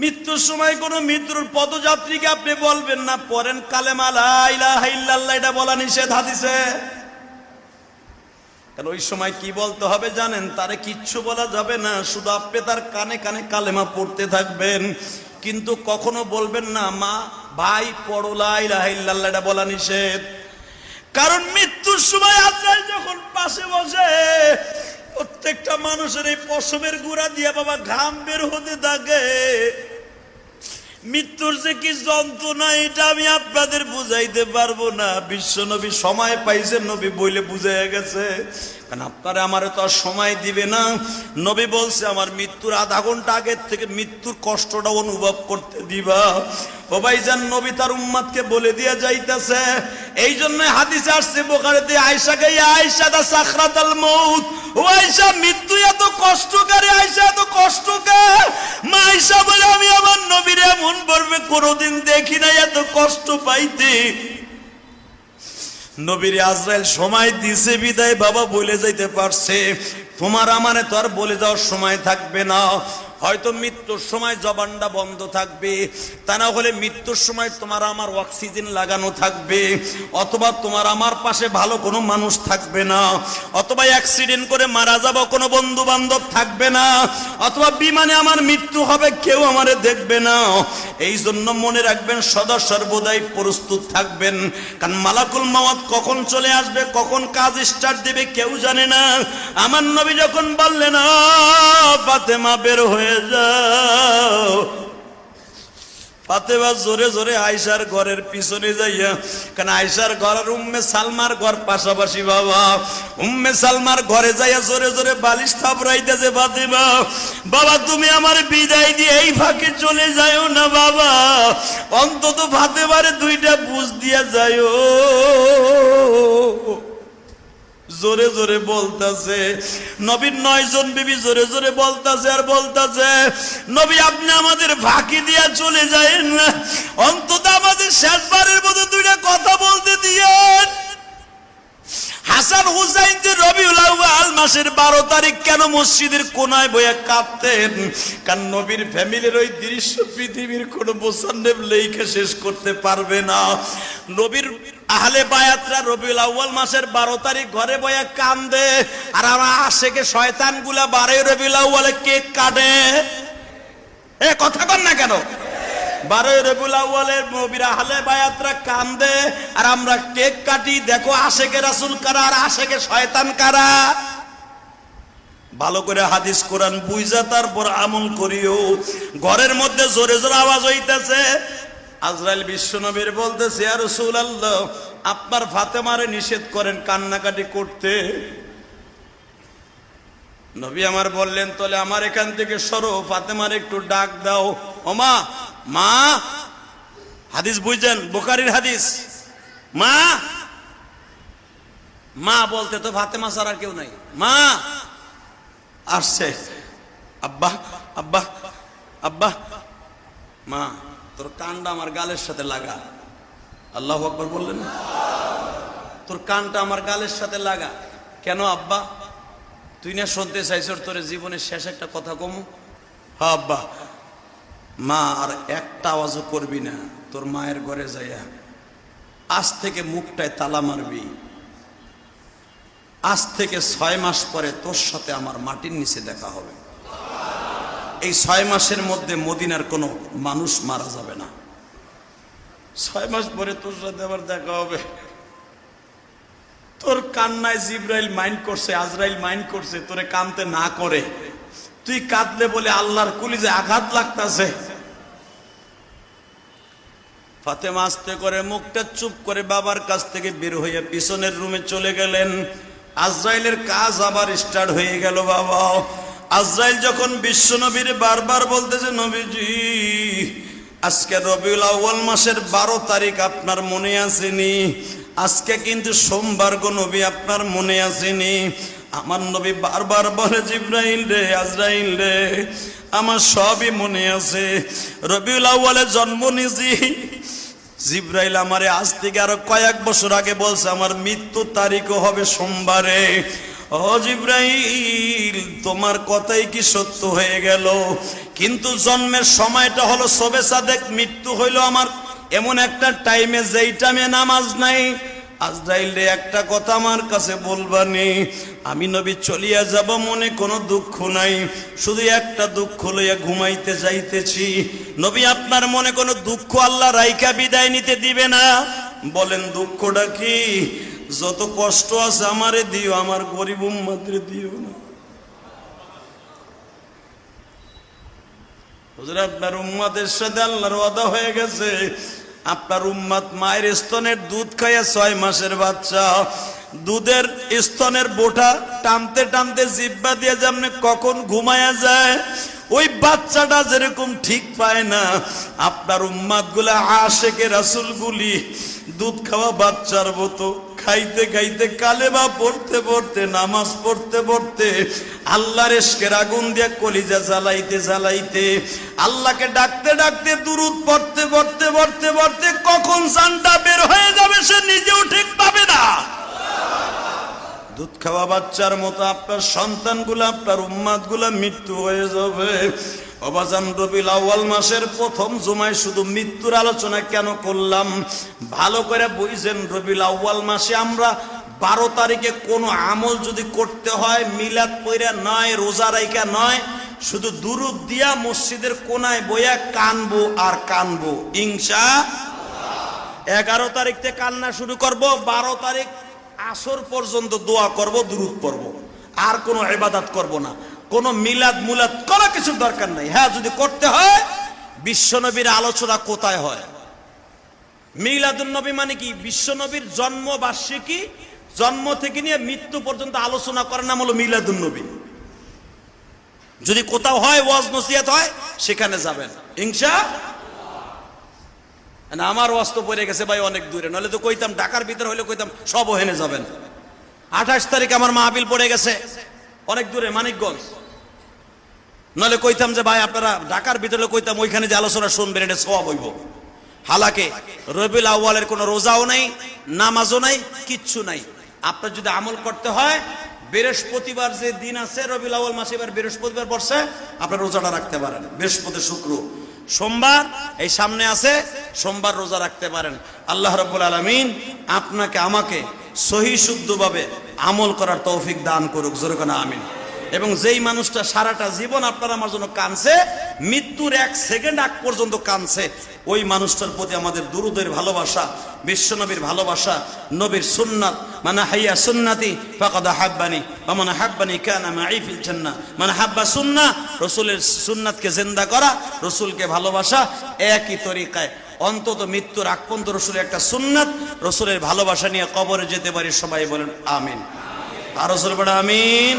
মৃত্যুর সময় কোন মৃত্যুর পদযাত্রীকে আপনি বলবেন না পরেন কালেমা লা ইলাহা ইল্লাল্লাহ, এটা বলা নিষেধ হাদিসে। কারণ ওই সময় কি বলতে হবে জানেন? তারে কিচ্ছু বলা যাবে না, শুধু আপনি তার কানে কানে কালেমা পড়তে থাকবেন। কিন্তু কখনো বলবেন না, মা, ভাই পড়লা ইলাহা ইল্লাল্লাহ, এটা বলা নিষেধ। কারণ মৃত্যুর সময় আজরাইল যখন পাশে বসে প্রত্যেকটা মানুষের এই পশমের গুড়া দিয়ে বাবা ঘাম বের হতে থাকে। মৃত্যুর যে কি যন্ত্রণা, এটা আমি আপনাদের বুঝাইতে পারব না। বিশ্ব নবী সময় পাইছেন নবী বইলে বুঝাইয়া গেছে। কারণ আপনারা আমার তো আর সময় দিবে না। নবী বলছে, আমার মৃত্যুর আধা ঘণ্টা আগের থেকে মৃত্যুর কষ্টটা অনুভব করতে দিবা। ও ভাইজান, নবী তার উম্মাদকে বলে দিয়ে যাইতেছে এই জন্য হাদিসে আসছে বোকারেতে ইয়া আয়সা দা সাখরাতাল মউত। ও আয়সা মৃত্যু এত কষ্টকারী আয়সা এত কষ্টকর মা আয়সা বলে, আমি আমার নবীর এমন পড়বে কোনোদিন দেখি নাই এত কষ্ট পাইতে। নবীর আজরাইল সময় দিছে, বিদায় বাবা বলে যাইতে পারছে। তোমার আমারে তো আর বলে যাওয়ার সময় থাকবে না। হয়তো মৃত্যুর সময় জবানটা বন্ধ থাকবে। তা না হলে মৃত্যুর সময় তোমার আমার অক্সিজেন লাগানো থাকবে। অথবা তোমার আমার পাশে ভালো কোনো মানুষ থাকবে না। অথবা অ্যাক্সিডেন্ট করে মারা যাব কোনো বন্ধু বান্ধব থাকবে না। অথবা বিমানে আমার মৃত্যু হবে কেউ আমারে দেখবে না। এই জন্য মনে রাখবেন সদা সর্বদাই প্রস্তুত থাকবেন। কারণ মালাকুল মাওয়াত কখন চলে আসবে কখন কাজ স্টার্ট দেবে কেউ জানে না। আমার নবী যখন বললেন "আ, ফাতেমা বের হয়ে যাও। ফাতেমা জোরে জোরে আয়সার ঘরের পিছনে যাইয়া কারণ আয়সার ঘর আর উম্মে সালমার ঘর পাশাপাশি বাবা। উম্মে সালমার ঘরে যাইয়া জোরে জোরে বালিশ থাপড়াইতেছে ফাতেমা, বাবা, তুমি আমার বিদায় দিয়ে এই ফাঁকে চলে যাইও না বাবা। অন্তত ফাতেমারে দুইটা বুঝ দিয়া যাইও। জোরে জোরে বলতাছে। নবীর নয় জন বিবি জোরে জোরে বলতাছে আর বলতাছে, নবী, আপনি আমাদের ফাঁকি দিয়া চলে যায়েন না। অন্তত আমাদের শেষবারের মতো দুইটা কথা বলতে দিয়েন। হাসান মাসের বারো তারিখ কেন মসজিদের কারণ নবীর ফ্যামিলির ওই দৃশ্য পৃথিবীর কোন শেষ করতে পারবে না। নবীর আহলে বায়াতরা রবিউল আউয়াল মাসের বারো তারিখ ঘরে বইয়া কান্দে, আর আমার আশেকে শয়তানগুলা বারে রবিউল আউয়ালে কেক কাটে। এ কথা কন না কেন? বারোই রবিউল আউয়ালের নবীর আহলে বায়াতরা কান্দে, আর আমরা কেক কাটি, দেখো আশেকে রাসুল কারা, আর আশেকে শয়তান কারা। ভালো করে হাদিস কোরআন বুঝা তারপর আমল করিও। ঘরের মধ্যে জোরে জোরে আওয়াজ হইতেছে আজরাইল বিশ্বনবীর বলতেছে আর রসুল আল্লাহ আপনার ফাতেমারে নিষেধ করেন কান্নাকাটি করতে। নবী আমার বললেন, তাহলে আমার এখান থেকে সরো, ফাতেমার একটু ডাক দাও। ওমা মা হাদিস বুঝছেন? বোকারির হাদিস। মা মা বলতে তো ফাতেমা ছাড়া কেউ নাই। মা, আসছে। আব্বা আব্বা আব্বা, মা তোর কানটা আমার গালের সাথে লাগা। আল্লাহ আকবর বললেন, তোর কানটা আমার গালের সাথে লাগা। কেন আব্বা? তুই না শুনতে চাইছর তোর জীবনের শেষ একটা কথা কমু? হ্যাঁ আব্বা। মা, আর একটা আওয়াজও করবি না, তোর মায়ের ঘরে যাইয়া। আজ থেকে মুখটায় তালা মারবি। আজ থেকে ছয় মাস পরে তোর সাথে আমার মাটির নিচে দেখা হবে। এই ছয় মাসের মধ্যে মদিনার কোনো মানুষ মারা যাবে না। ছয় মাস পরে তোর সাথে আবার দেখা হবে। তোর কান্নায় জিব্রাইল মাইন্ড করছে, আজরাইল মাইন্ড করছে, তোরে কানতে না করে। তুই কাঁদলে বলে আল্লাহর কুলিজে আঘাত লাগতাছে। ফাতেমা আস্তে করে মুখটা চুপ করে বাবার কাছ থেকে বের হয়ে পিছনের রুমে চলে গেলেন। আজরাইলের কাজ আবার স্টার্ট হয়ে গেল বাবা। আজরাইল যখন বিশ্ব নবীর বারবার বলতেছে নবীজি, আজকে রবিউল আউ্য়াল মাসের বারো তারিখ আপনার মনে আসেনি। আজকে কিন্তু সোমবার গো নবী, আপনার মনে আসেনি। আমার নবী বারবার বলে, জিব্রাইল রে, আজরাইল রে, আমার সবই মনে আছে। রবিউল আউ্য়ালে জন্ম নিজি জিব্রাইল আমারে আজ থেকে আরও কয়েক বছর আগে বলছে, আমার মৃত্যু তারিখও হবে সোমবারে। ইব্রাহিম তোমার কথাই কি সত্য হয়ে গেল? কিন্তু জন্মের সময়টা হলো সবে সাদেক, মৃত্যু হইল আমার। এমন একটা টাইমে যেই টাইমে নামাজ নাই। আজরাইলে একটা কথা আমার কাছে বলবানি, আমি নবী চলিয়া যাব মনে কোনো দুঃখ নাই। শুধু একটা দুঃখ লইয়া ঘুমাইতে যাইতেছি। নবী আপনার মনে কোনো দুঃখ আল্লাহ রাইকা বিদায় নিতে দিবে না? বলেন দুঃখটা কি? যত কষ্ট আছে আমারে দিও, আমার গরিব উম্মাদের দিও না। হুজুর, আপনার উম্মাদের সাথে আল্লাহর ওয়াদা হয়ে গেছে। আপনার উম্মাদ মায়ের স্তনের দুধ খাইয়া ছয় মাসের বাচ্চা। দুধের স্তনের বোটা টানতে টানতে জিব্বা দিয়ে যেমনি কখন ঘুমায়া যায়, ওই বাচ্চাটা যেরকম ঠিক পায় না। আপনার উম্মাদগুলা আশেকে রাসুল গুলি দুধ খাওয়া বাচ্চার মতো। খাইতে খাইতে কালেবা পড়তে পড়তে, নামাজ পড়তে পড়তে আল্লাহর এসকের আগুন দিয়ে কলিজা জ্বালাইতে জ্বালাইতে আল্লাহকে ডাকতে ডাকতে, দুরুদ পড়তে পড়তে পড়তে পড়তে কখন সানটা বের হয়ে যাবে সে নিজেও ঠিক পাবে না। দুধ খাওয়া বাচ্চার মতো আপনার সন্তানগুলো, আপনার উম্মাদ মৃত্যু হয়ে যাবে। অবাজান রবিল আউয়াল মাসের প্রথম জুমায় শুধু মৃত্যুর আলোচনা কেন করলাম? ভালো করে বুঝছেন রবিল আউয়াল মাসে আমরা বারো তারিখে কোনো আমল যদি করতে হয়, মিলাদ পইরা নয়, রোজা রাইকা নয়, শুধু দুরুদ দিয়া মসজিদের কোনায় বইয়া কানবো আর কানবো। ইংসা এগারো তারিখ থেকে কান্না শুরু করব, বারো তারিখ আসর পর্যন্ত দোয়া করব, দুরুদ পড়ব। আর কোনো এবাদাত করব না। কোনো মিলাদ মুলাদ কোনো কিছুর দরকার নাই। হ্যাঁ যদি করতে হয়, বিশ্বনবীর আলোচনা কোথায় হয়? মিলাদুন নবী মানে কি? বিশ্বনবীর জন্ম বার্ষিকী, জন্ম থেকে নিয়ে মৃত্যু পর্যন্ত আলোচনা করার নাম হলো মিলাদুন নবী। যদি কোথাও হয়, ওয়াজ নসিহত হয়, সেখানে যাবেন। না, আমার তো পড়ে গেছে ভাই অনেক দূরে। নাহলে তো কইতাম, ঢাকার ভিতরে হইলে কইতাম, সব ওহেনে যাবেন। আঠাশ তারিখ আমার মাহবিল পড়ে গেছে। অনেক দূরে, মানিকগঞ্জ। নাহলে কইতাম যে ভাই, আপনারা ঢাকার ভিতরে কইতাম, ওইখানে যে আলোচনা শুনবেন, এটা সব হইব। হালাকে, রবিউল আউয়ালের কোনো রোজাও নাই, নামাজও নাই, কিচ্ছু নাই। আপনার যদি আমল করতে হয়, বৃহস্পতিবার যে দিন আছে, রবিউল আউয়াল মাসে এবার বৃহস্পতিবার পড়ছে আপনার রোজাটা রাখতে পারেন। বৃহস্পতি শুক্র। সোমবার, এই সামনে আছে, সোমবার রোজা রাখতে পারেন। আল্লাহ রব্বুল আলমিন আপনাকে, আমাকে সহি শুদ্ধভাবে আমল করার তৌফিক দান করুক। জোরকানা আমিন। এবং যেই মানুষটা সারাটা জীবন আপনার আমার জন্য কানছে মৃত্যুর এক সেকেন্ড আগ পর্যন্ত কানছে ওই মানুষটার প্রতি আমাদের দুরুদের ভালোবাসা, বিশ্বনবীর ভালোবাসা, নবীর সুন্নাত মানে হাইয়া সুন্নাতি ফাকাদা হাব্বানি বা মানে হাব্বানি কানা মাইফিল জান্নাহ মানে হাব্বা সুন্নাহ রসুলের সুন্নাতকে জিন্দা করা, রসুলকে ভালোবাসা, একই তরিকায়, অন্তত মৃত্যুর আগ পর্যন্ত রসুলের একটা সুন্নাত, রসুলের ভালোবাসা নিয়ে কবরে যেতে পারি, সবাই বলেন, আমিন আর রসুল বলে আমিন